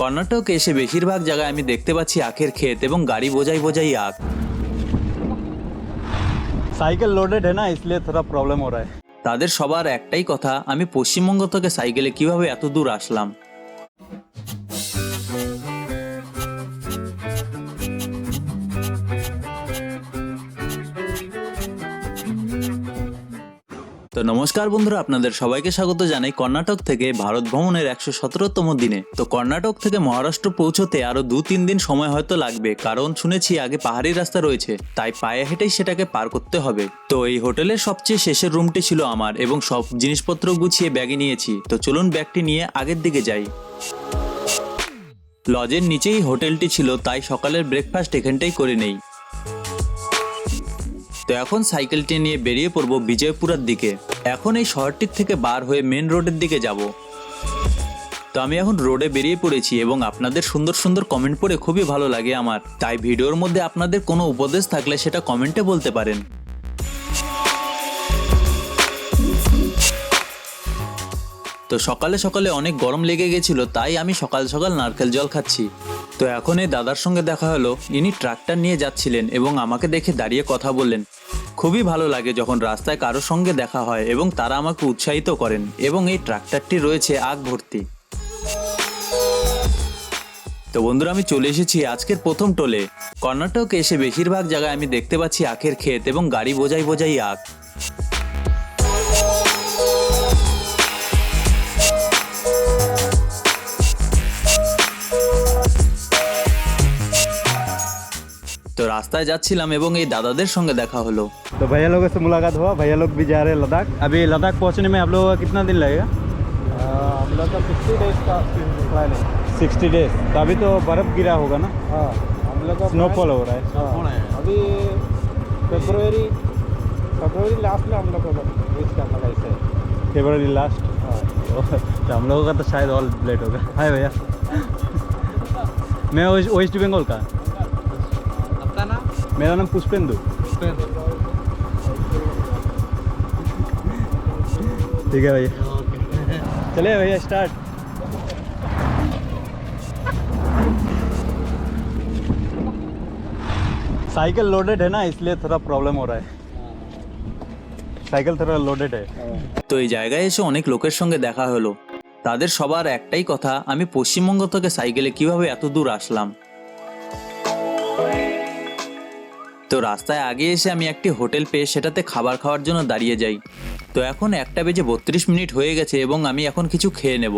কর্ণাটক এসে বেশিরভাগ জায়গায় আমি দেখতে পাচ্ছি আখের ক্ষেত এবং গাড়ি বোঝাই বোঝাই আখ। সাইকেল লোডেড হ্যাঁ না ইসলে থোড়া প্রবলেম হো তাদের সবার একটাই কথা আমি পশ্চিমবঙ্গ থেকে সাইকেলে কীভাবে এত দূর আসলাম? তো নমস্কার বন্ধুরা, আপনাদের সবাইকে স্বাগত জানাই কর্ণাটক থেকে ভারত ভ্রমণের একশো সতেরোতম দিনে। তো কর্ণাটক থেকে মহারাষ্ট্র পৌঁছতে আরও দু তিন দিন সময় হয়তো লাগবে, কারণ শুনেছি আগে পাহাড়ি রাস্তা রয়েছে, তাই পায়ে হেঁটেই সেটাকে পার করতে হবে। তো এই হোটেলের সবচেয়ে শেষের রুমটি ছিল আমার এবং সব জিনিসপত্র গুছিয়ে ব্যাগে নিয়েছি। তো চলুন ব্যাগটি নিয়ে আগের দিকে যাই। লজের নিচেই হোটেলটি ছিল, তাই সকালের ব্রেকফাস্ট এখানটাই করে নেই। তো এখন সাইকেলটি নিয়ে বেরিয়ে পড়ব বিজয়পুরার দিকে। এখন এই শহরটির থেকে বার হয়ে মেন রোডের দিকে যাব। তো আমি এখন রোডে বেরিয়ে পড়েছি এবং আপনাদের সুন্দর সুন্দর কমেন্ট পড়ে খুবই ভালো লাগে আমার। তাই ভিডিওর মধ্যে আপনাদের কোনো উপদেশ থাকলে সেটা কমেন্টে বলতে পারেন। তো সকালে সকালে অনেক গরম লেগে গেছিল, তাই আমি সকাল সকাল নারকেল জল খাচ্ছি। তো এখন এই দাদার সঙ্গে দেখা হলো, ইনি ট্রাক্টর নিয়ে যাচ্ছিলেন এবং আমাকে দেখে দাঁড়িয়ে কথা বললেন। খুবই ভালো লাগে যখন রাস্তায় কারোর সঙ্গে দেখা হয় এবং তারা আমাকে উৎসাহিত করেন এবং এই ট্রাক্টরটি রয়েছে আগ ভর্তি। তো বন্ধুরা, আমি চলে এসেছি আজকের প্রথম টোলে। কর্ণাটক এসে বেশিরভাগ জায়গায় আমি দেখতে পাচ্ছি আখের ক্ষেত এবং গাড়ি বোঝাই বোঝাই আখ। রাস্তায় যাচ্ছিলাম এবং এই দাদাদের সঙ্গে দেখা হলো तो भैया लोगों से मुलाकात हुआ भैया लोग भी जा रहे हैं लद्दाख अभी लद्दाख पहुंचने में आप लोगों का कितना दिन लगेगा हम लोग का सिक्सटी डेज का प्लान है सिक्सटी डेज तो अभी तो बर्फ़ गिरा होगा ना हाँ हम लोग का स्नोफॉल हो रहा है हाँ, अभी फेब्रुवरी फेब्रुवरी लास्ट में हम लोग को रीच करना का ऐसे है फेबररी लास्ट हाँ तो हम लोगों का तो शायद ऑल लेट होगा हाय भैया मैं वेस्ट वेस्ट बंगाल का आपका नाम मेरा नाम पुष्पेंदु ठीक है भैया चलिए भैया स्टार्ट साइकिल लोडेड है ना इसलिए थोड़ा प्रॉब्लम हो रहा है साइकिल थोड़ा लोडेड है তো এই জায়গায় এসে অনেক লোকের সঙ্গে দেখা হলো তাদের সবার একটাই কথা আমি পশ্চিমবঙ্গ থেকে সাইকেলে কিভাবে এত দূর আসলাম তো রাস্তায় আগে এসে আমি একটি হোটেল পেয়ে সেটাতে খাবার খাওয়ার জন্য দাঁড়িয়ে যাই। তো এখন একটা বেজে বত্রিশ মিনিট হয়ে গেছে এবং আমি এখন কিছু খেয়ে নেব।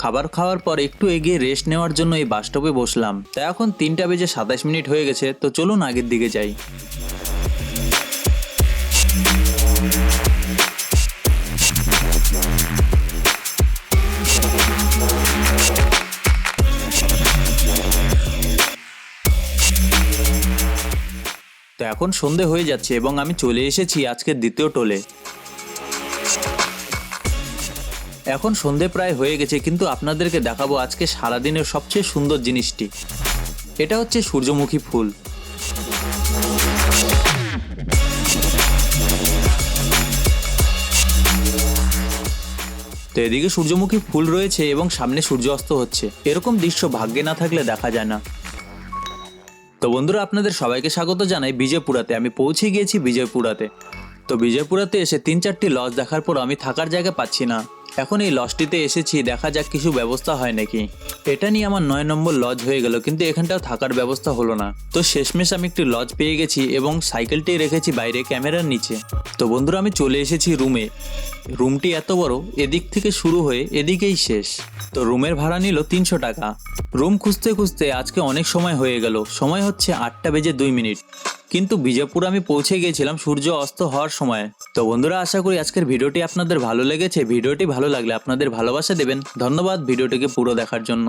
খাবার খাওয়ার পর একটু এগিয়ে রেস্ট নেওয়ার জন্য এই বাস স্টপে বসলাম। তা এখন তিনটা বেজে সাতাশ মিনিট হয়ে গেছে, তো চলুন আগের দিকে যাই। তো এখন সন্ধে হয়ে যাচ্ছে এবং আমি চলে এসেছি আজকের দ্বিতীয় টোলে। এখন সন্ধে প্রায় হয়ে গেছে, কিন্তু আপনাদেরকে দেখাবো আজকে সারাদিনের সবচেয়ে সুন্দর জিনিসটি। এটা হচ্ছে সূর্যমুখী ফুল। তো এদিকে সূর্যমুখী ফুল রয়েছে এবং সামনে সূর্য অস্ত হচ্ছে। এরকম দৃশ্য ভাগ্যে না থাকলে দেখা যায় না। তো বন্ধুরা, আপনাদের সবাইকে স্বাগত জানাই বিজয়পুরাতে। আমি পৌঁছে গিয়েছি বিজয়পুরাতে। তো বিজয়পুরাতে এসে তিন চারটি লজ দেখার পর আমি থাকার জায়গা পাচ্ছি না। এখন এই লজটিতে এসেছি, দেখা যাক কিছু ব্যবস্থা হয় নাকি। এটা নিয়ে আমার নয় নম্বর লজ হয়ে গেল, কিন্তু এখানটাও থাকার ব্যবস্থা হলো না। তো শেষমেশ আমি একটি লজ পেয়ে গেছি এবং সাইকেলটি রেখেছি বাইরে ক্যামেরার নিচে। তো বন্ধুরা, আমি চলে এসেছি রুমে রুমটি এত বড়, এদিক থেকে শুরু হয়ে এদিকেই শেষ। তো রুমের ভাড়া নিল তিনশো টাকা। রুম খুঁজতে খুঁজতে আজকে অনেক সময় হয়ে গেল। সময় হচ্ছে আটটা বেজে দুই মিনিট। কিন্তু বিজাপুর আমি পৌঁছে গিয়েছিলাম, সূর্য অস্ত হওয়ার সময়। তো বন্ধুরা, আশা করি আজকের ভিডিওটি আপনাদের ভালো লেগেছে। ভিডিওটি ভালো লাগলে আপনাদের ভালোবাসা দেবেন। ধন্যবাদ ভিডিওটিকে পুরো দেখার জন্য।